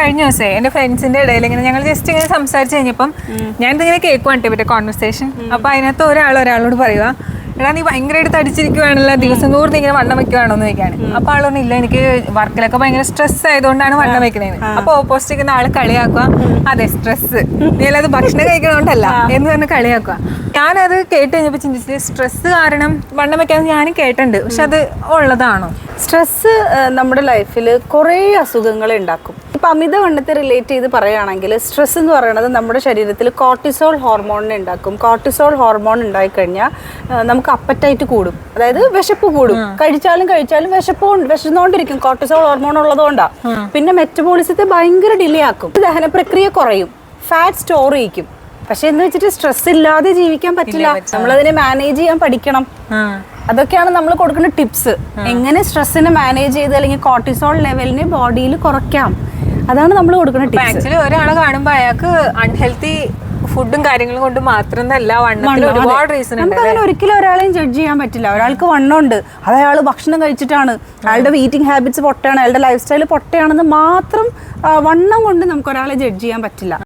കഴിഞ്ഞ ദിവസേ എന്റെ ഫ്രണ്ട്സിന്റെ ഇടയിൽ ഇങ്ങനെ ഞങ്ങൾ ജസ്റ്റ് ഇങ്ങനെ സംസാരിച്ചു കഴിഞ്ഞപ്പം ഞാൻ ഇതിങ്ങനെ കേൾക്കുവാണ് ഇവരുടെ കോൺവെർസേഷൻ അപ്പൊ അതിനകത്ത് ഒരാൾ ഒരാളോട് പറയുക എടാ നീ ഭയങ്കരമായിട്ട് തടിച്ചിരിക്കുവാണല്ലോ ദിവസം തോറും ഇങ്ങനെ വണ്ണം വെക്കുവാണോ? എന്ന് ചോദിക്കാണ്. അപ്പൊ ആളൊന്നും ഇല്ല എനിക്ക് വർക്കിലൊക്കെ ഭയങ്കര സ്ട്രെസ് ആയതുകൊണ്ടാണ് വണ്ണം വെക്കുന്നത് അപ്പൊ ഓപ്പോസിറ്റ് നിൽക്കുന്ന ആൾ കളിയാക്കുക അതെ സ്ട്രെസ് നീ അല്ലാതെ ഭക്ഷണം കഴിക്കണോണ്ടല്ല എന്ന് പറഞ്ഞ് കളിയാക്കുക ഞാനത് കേട്ട് കഴിഞ്ഞപ്പോ ചിന്തിച്ചത് സ്ട്രെസ് കാരണം വണ്ണം വെക്കാൻ ഞാൻ കേട്ടിട്ടുണ്ട്. പക്ഷെ അത് ഉള്ളതാണോ? സ്ട്രെസ് നമ്മുടെ ലൈഫിൽ കുറേ അസുഖങ്ങൾ ഉണ്ടാക്കും. ഇപ്പം അമിതവണ്ണത്തെ റിലേറ്റ് ചെയ്ത് പറയുകയാണെങ്കിൽ സ്ട്രെസ് എന്ന് പറയുന്നത് നമ്മുടെ ശരീരത്തിൽ കോർട്ടിസോൾ ഹോർമോണിനെ ഉണ്ടാക്കും. കോർട്ടിസോൾ ഹോർമോൺ ഉണ്ടായിക്കഴിഞ്ഞാൽ നമുക്ക് അപ്പറ്റൈറ്റ് കൂടും. അതായത് വിശപ്പ് കൂടും. കഴിച്ചാലും കഴിച്ചാലും വിശപ്പ് കൊണ്ട്- വിശന്നുകൊണ്ടിരിക്കും കോർട്ടിസോൾ ഹോർമോൺ ഉള്ളതുകൊണ്ടാണ് പിന്നെ മെറ്റബോളിസത്തെ ഭയങ്കര ഡിലേ ആക്കും. ദഹന പ്രക്രിയ കുറയും. ഫാറ്റ് സ്റ്റോർ ചെയ്യിക്കും. പക്ഷെ എന്ന് വെച്ചിട്ട് സ്ട്രെസ് ഇല്ലാതെ ജീവിക്കാൻ പറ്റില്ല. നമ്മളതിനെ മാനേജ് ചെയ്യാൻ പഠിക്കണം. അതൊക്കെയാണ് നമ്മൾ കൊടുക്കുന്ന ടിപ്സ് എങ്ങനെ സ്ട്രെസ്സിനെ മാനേജ് ചെയ്ത് അല്ലെങ്കിൽ കോർട്ടിസോൾ ലെവലിനെ ബോഡിയിൽ കുറയ്ക്കാം. അതാണ് നമ്മൾ കൊടുക്കുന്ന ടിപ്സ് ആക്ച്വലി ഒരാളെ കാണുമ്പോൾ അയാൾക്ക് അൺഹെൽത്തി ഫുഡും കാര്യങ്ങളും കൊണ്ട് മാത്രമല്ല ഒരുപാട് റീസൺ നമുക്ക് അങ്ങനെ ഒരിക്കലും ഒരാളെയും ജഡ്ജ് ചെയ്യാൻ പറ്റില്ല. ഒരാൾക്ക് വണ്ണമുണ്ട്. അത് അയാൾ ഭക്ഷണം കഴിച്ചിട്ടാണ്. അയാളുടെ ഈറ്റിംഗ് ഹാബിറ്റ്സ് പൊട്ടയാണ് അയാളുടെ ലൈഫ് സ്റ്റൈൽ പൊട്ടയാണെന്ന് മാത്രം വണ്ണം കൊണ്ട് നമുക്ക് ഒരാളെ ജഡ്ജ് ചെയ്യാൻ പറ്റില്ല.